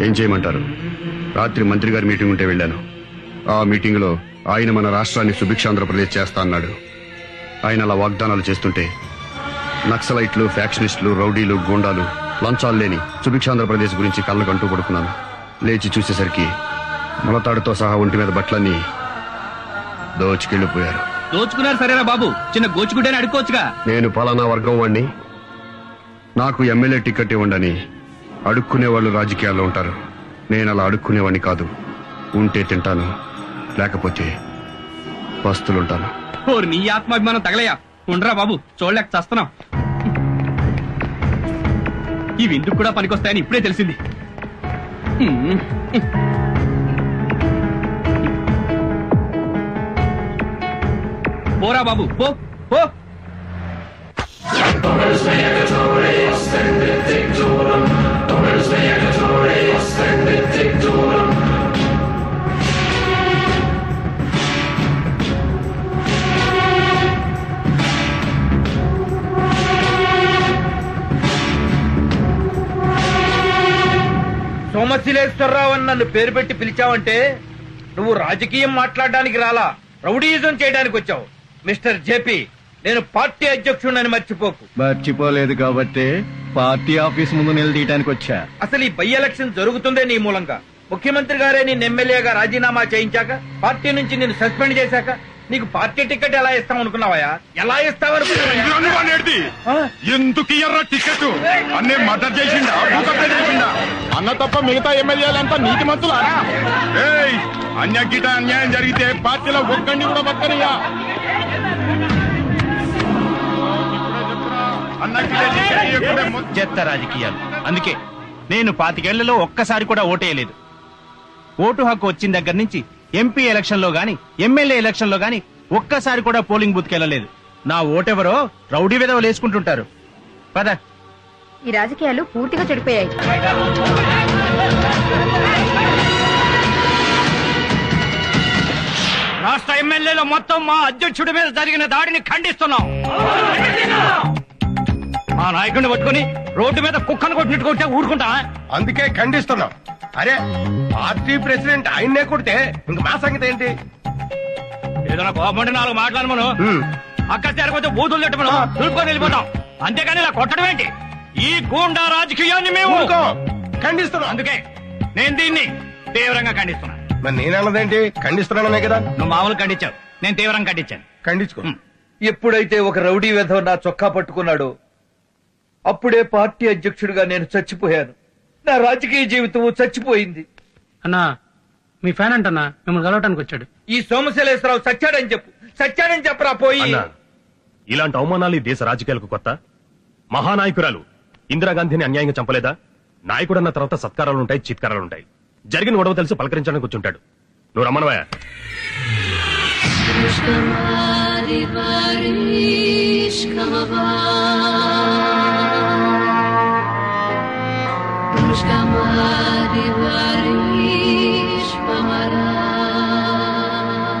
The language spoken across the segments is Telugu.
ఏం చేయమంటారు? రాత్రి మంత్రి గారి మీటింగ్ ఉంటే వెళ్ళాను. ఆ మీటింగ్లో ఆయన మన రాష్ట్రాన్ని సుభిక్షాంధ్రప్రదేశ్ చేస్తా అన్నాడు. ఆయన అలా వాగ్దానాలు చేస్తుంటే నక్సలైట్లు ఫ్యాక్షనిస్టులు రౌడీలు గూండాలు లంచాలు లేని సుభిక్షాంధ్రప్రదేశ్ గురించి కళ్ళకంటూ పడుకున్నాను. లేచి చూసేసరికి మొలతాడుతో సహా ఒంటి మీద బట్టలన్నీ దోచుకెళ్ళిపోయారు. దోచుకున్నారు సరేరా బాబు. చిన్న గోచుకుంటేనే అడుక్కోవచ్చుగా. నేను పలానా వర్గం వాణ్ణి నాకు ఎమ్మెల్యే టికెట్ ఇవ్వండి అడుక్కునే వాళ్ళు రాజకీయాల్లో ఉంటారు. నేను అలా అడుక్కునేవాడిని కాదు. ఉంటే తింటాను. లేకపోతే పస్తులుంటాను. ఓ నీ ఆత్మాభిమానం తగలయ్యా. ఉండరా బాబు చూడలేక చస్తున్నాం. ఇవి ఎందుకు కూడా పనికొస్తాయని ఇప్పుడే తెలిసింది. పోరా బాబు పో పో. సోమశిలేశ్వరరావు అని నన్ను పేరు పెట్టి పిలిచావంటే నువ్వు రాజకీయం మాట్లాడడానికి రాలా రౌడీయిజం చేయడానికి వచ్చావు. మిస్టర్ జేపీ నేను పార్టీ అధ్యక్షుడిని మర్చిపోకు. మర్చిపోలేదు కాబట్టి పార్టీ ఆఫీస్ ముందు నిలదీయడానికి వచ్చా. అసలు ఈ బై ఎలక్షన్ జరుగుతుందే నీ మూలంగా? ముఖ్యమంత్రి గారే నేను ఎమ్మెల్యేగా రాజీనామా చేయించాక పార్టీ నుంచి నేను సస్పెండ్ చేశాక నీకు పార్టీ టికెట్ ఎలా ఇస్తాం అనుకున్నావా ఎలా ఇస్తావనుకున్నావా ఎందుకు ఇయ్యర్రా టికెట్? అన్నే మర్డర్ చేసిండా? అన్న తప్ప మిగతా ఎమ్మెల్యేలంతా నీతి మంతులా? ఏయ్ అన్యగిట అన్యాయం జరిగితే పార్టీలో ఒక్కడిని కూడా బతకనియా చెత్త రాజకీయాలు. అందుకే నేను పాతికేళ్ళలో ఒక్కసారి కూడా ఓటేయలేదు. ఓటు హక్కు వచ్చిన దగ్గర నుంచి ఎంపీ ఎలక్షన్లో గాని ఎమ్మెల్యే ఎలక్షన్లో గాని ఒక్కసారి కూడా పోలింగ్ బూత్ కెళ్ళలేదు నా ఓటెవరో రౌడీ విధవలు వేసుకుంటుంటారు. పద. ఈ రాజకీయాలు పూర్తిగా చెడిపోయాయి. రాష్ట్ర ఎమ్మెల్యేలు మొత్తం మా అధ్యక్షుడి మీద జరిగిన దాడిని ఖండిస్తున్నాం. మా నాయకుడిని పట్టుకుని రోడ్డు మీద కుక్కను కొట్టినట్టు కొట్టే ఊరుకుంటా? అందుకే ఖండిస్తున్నాం. అరే పార్టీ ప్రెసిడెంట్ ఆయన్నే కొడితే ఇంక మా సంగతి ఏంటి? ఏదైనా కోపండి నాలుగు మాట్లాడమను అక్కడ చేరకపోతే బూతులు తిట్టమను. దులుపుకొని వెళ్ళిపోతాం. అంతేగాని ఇలా కొట్టడం ఏంటి? ఈ గూండా రాజకీయాన్ని మేము ఊరుకో. ఖండిస్తున్నాం. అందుకే నేను దీన్ని తీవ్రంగా ఖండిస్తున్నా మరి నేనన్నదేంటి ఖండిస్తున్నాననే కదా. నువ్వు మామూలు ఖండించావు. నేను తీవ్రంగా ఖండించాను. ఖండించుకో. ఎప్పుడైతే ఒక రౌడీ వెధవ నా చొక్కా పట్టుకున్నాడో అప్పుడే పార్టీ అధ్యక్షుడిగా నేను చచ్చిపోయాను. నా రాజకీయ జీవితం చచ్చిపోయింది. అన్నా మీ ఫ్యాన్ అంటన్నా మిమ్మల్ని కలవటానికి వచ్చాడు. ఈ సోమశైలేశ్వరరావు సచ్చాడని చెప్పు. సచ్చాడని చెప్పరా పోయి? అన్నా ఇలాంటి అవమానాలు ఈ దేశ రాజకీయాలకు కొత్త? మహానాయకురాలు ఇందిరాగాంధీని అన్యాయంగా చంపలేదా? నాయకుడన్న తర్వాత సత్కారాలుంటాయి చిత్కారాలుంటాయి. జరిగిన గొడవ తెలిసి పలకరించడానికి కూర్చుంటాడు నువ్వు రమ్మనవా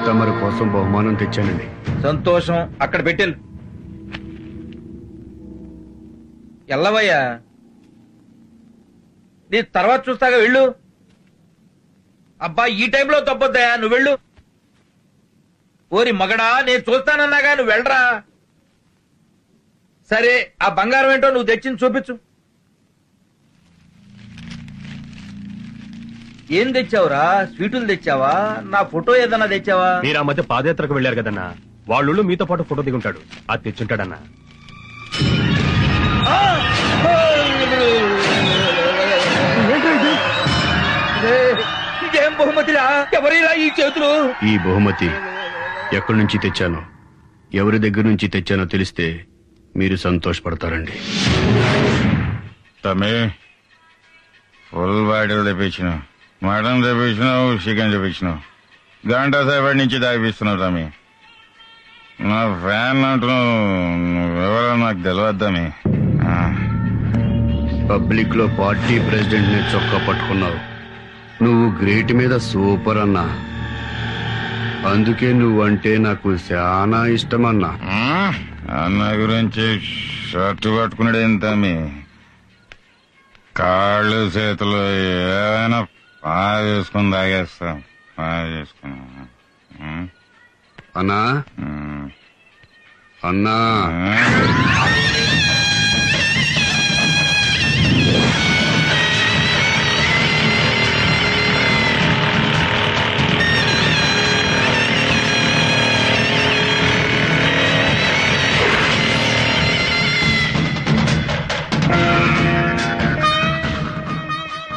తమరి కోసం బహుమానం తెచ్చానండి. సంతోషం అక్కడ పెట్టాను. ఎల్లవయ్యా నీ తర్వాత చూస్తాగా వెళ్ళు. అబ్బా ఈ టైంలో తప్పొద్దయా నువ్వు వెళ్ళు. ఓరి మగడా నేను చూస్తానన్నాగా నువ్వు వెళ్ళరా. సరే ఆ బంగారం ఏంటో నువ్వు తెచ్చింది చూపించు. ఏం తెచ్చావురా? స్వీటులు తెచ్చావా? నా ఫోటో ఏదన్నా తెచ్చావా? మీరు ఆ మధ్య పాదయాత్రకు వెళ్ళారు కదన్నా. వాళ్ళు మీతో పాటు ఫోటో దిగుంటాడు. అది తెచ్చుంటాడన్నా. ఇదేం బహుమతిరా? ఎవరిలా ఈ చేతులు? ఈ బహుమతి ఎక్కడి నుంచి తెచ్చానో ఎవరి దగ్గర నుంచి తెచ్చానో తెలిస్తే మీరు సంతోషపడతారండి. తమ్మి ఫుల్ తెప్పించిన మటన్ తెప్పించినావు చికెన్ తెప్పించినావు. గంట సేపటి నుంచి తాగిపిస్తున్నావు తమ్మి. నా ఫ్యాన్ అంటున్నావు నువ్వెవరో నాకు తెలియదు తమ్మి. ఆ, పబ్లిక్లో పార్టీ ప్రెసిడెంట్ని చొక్కా పట్టుకున్నావు. నువ్వు గ్రేట్ మీద సూపర్ అన్నా. అందుకే నువ్వంటే నాకు చాలా ఇష్టమన్నా. ఆ, అన్న గురించి షర్ట్ పట్టుకున్నాడు ఏం తమ్మి? కాళ్ళు చేతులు ఏమైనా బాగా చేసుకుని తాగేస్తాం. బాగా చేసుకుని. అన్నా? అన్నా?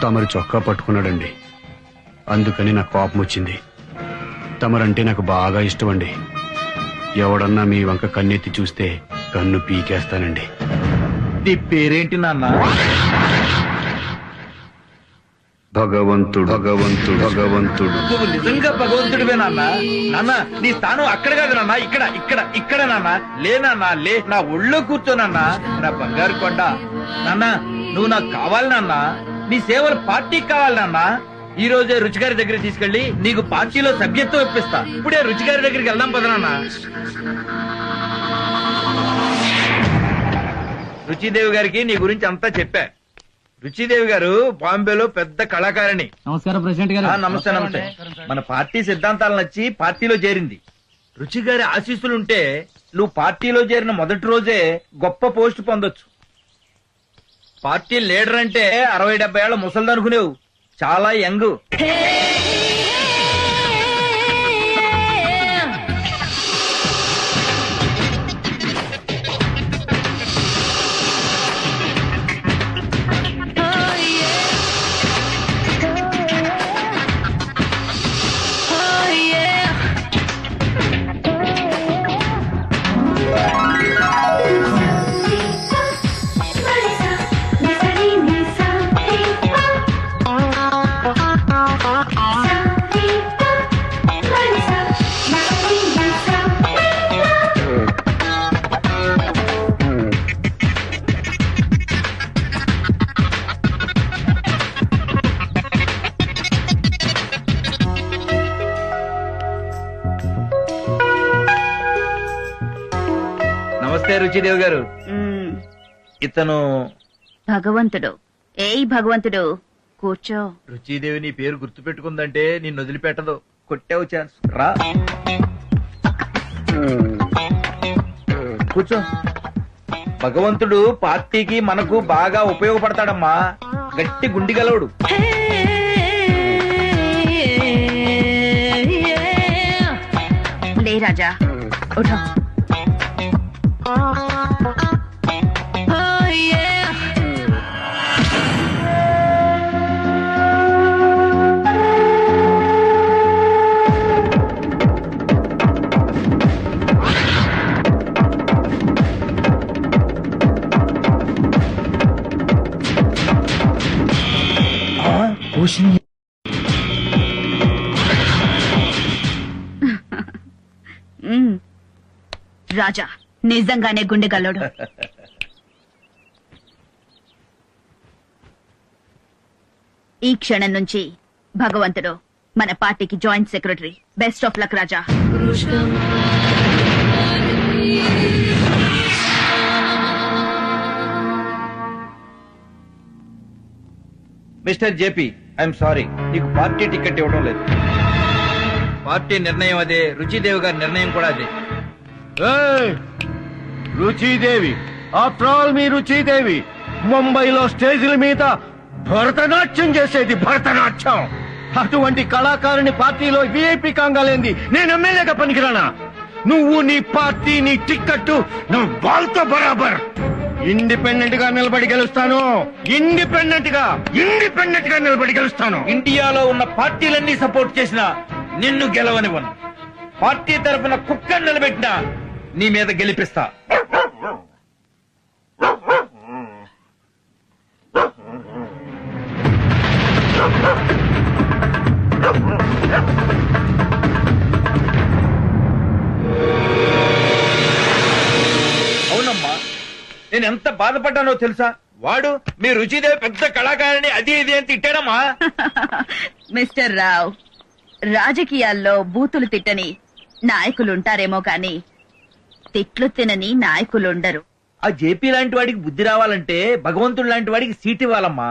తమరు చొక్కా పట్టుకున్నాడండి. అందుకని నాకు కోపం వచ్చింది. తమరంటే నాకు బాగా ఇష్టం అండి ఎవడన్నా మీ వంక కన్నెత్తి చూస్తే కన్ను పీకేస్తానండి. నీ పేరేంటి నాన్న? భగవంతుడు. భగవంతుడు. భగవంతుడు. నువ్వు నిజంగా భగవంతుడివే నాన్న. నాన్న నీ స్థానం అక్కడ కాదు నాన్న. ఇక్కడ ఇక్కడ ఇక్కడ నాన్న. లే నాన్న లే. నా ఒళ్ళో కూర్చోనన్నా నా బంగారు కొండ. నాన్న నువ్వు నాకు కావాలి నాన్న. నీ సేవలు పార్టీకి కావాలి నాన్న ఈ రోజే రుచిగారి దగ్గర తీసుకెళ్ళి నీకు పార్టీలో సభ్యత్వం ఇప్పిస్తా. ఇప్పుడే రుచిగారి దగ్గరికి వెళ్దాం పద నాన్న. రుచిదేవి గారికి నీ గురించి అంతా చెప్పా. రుచిదేవి గారు బాంబేలో పెద్ద కళాకారిణి. నమస్కారం ప్రెసిడెంట్ ఆ, నమస్తే నమస్తే. మన పార్టీ సిద్ధాంతాలు నచ్చి పార్టీలో చేరింది. రుచి గారి ఆశీస్సులుంటే నువ్వు పార్టీలో చేరిన మొదటి రోజే గొప్ప పోస్ట్ పొందొచ్చు. పార్టీ లీడర్ అంటే అరవై డెబ్బై ఏళ్ళ ముసలిదనుకునేవు. చాలా యంగ్. నమస్తే రుచిదేవి గారు. మ్మ్. ఇతను భగవంతుడు. ఏయ్ భగవంతుడు కూర్చో. రుచిదేవి నీ పేరు గుర్తు పెట్టుకుందంటే నిన్ను వదిలిపెట్టదు. కొట్టావు ఛాన్స్ రా. కూర్చో. భగవంతుడు పార్టీకి మనకు బాగా ఉపయోగపడతాడమ్మా. గట్టి గుండి గలవుడు లే రాజా ఉఠో. రాజా నిజంగానే గుండెగల్లోడు ఈ క్షణం నుంచి భగవంతుడు మన పార్టీకి joint secretary. Best of luck Raja. Mister JP I'm sorry. నీకు పార్టీ టికెట్ ఇవ్వడం లేదు. పార్టీ నిర్ణయం అదే. రుచిదేవి గారి నిర్ణయం కూడా అదే. ఏయ్! రుచిదేవి. ఆఫ్టర్ ఆల్ మీ రుచిదేవి. ముంబైలో స్టేజీల మీద భరతనాట్యం చేసేది భరతనాట్యం. అటువంటి కళాకారుని పార్టీలో విఐపి కాంగాలేంది. నేను ఎమ్మెల్యేగా పనికిరానా? నువ్వు నీ పార్టీ నీ టిక్కెట్ నువ్వు వాళ్ళతో బరాబర్. ఇండిపెండెంట్గా నిలబడి గెలుస్తాను. ఇండిపెండెంట్గా ఇండిపెండెంట్గా నిలబడి గెలుస్తాను. ఇండియాలో ఉన్న పార్టీలన్నీ సపోర్ట్ చేసిన నిన్ను గెలవనివ్వను. పార్టీ తరఫున కుక్కను నిలబెట్టినా నీ మీద గెలిపిస్తా. అవునమ్మా నేను ఎంత బాధపడ్డానో తెలుసా? వాడు మీ రుచిదే పెద్ద కళాకారిని అది ఇది అని తిట్టాడమ్మా. మిస్టర్ రావ్ రాజకీయాల్లో బూతులు తిట్టని నాయకులుంటారేమో కాని తిట్లు తినని నాయకులుండరు. ఆ జేపీ లాంటి వాడికి బుద్ధి రావాలంటే భగవంతుడు లాంటి వాడికి సీట్ ఇవ్వాలమ్మా.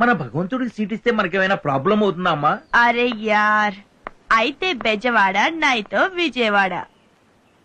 మన భగవంతుడికి సీట్ ఇస్తే మనకేమైనా ప్రాబ్లం అవుతుందా అమ్మా? అరే యార్. అయితే బెజవాడ నైతో విజయవాడ.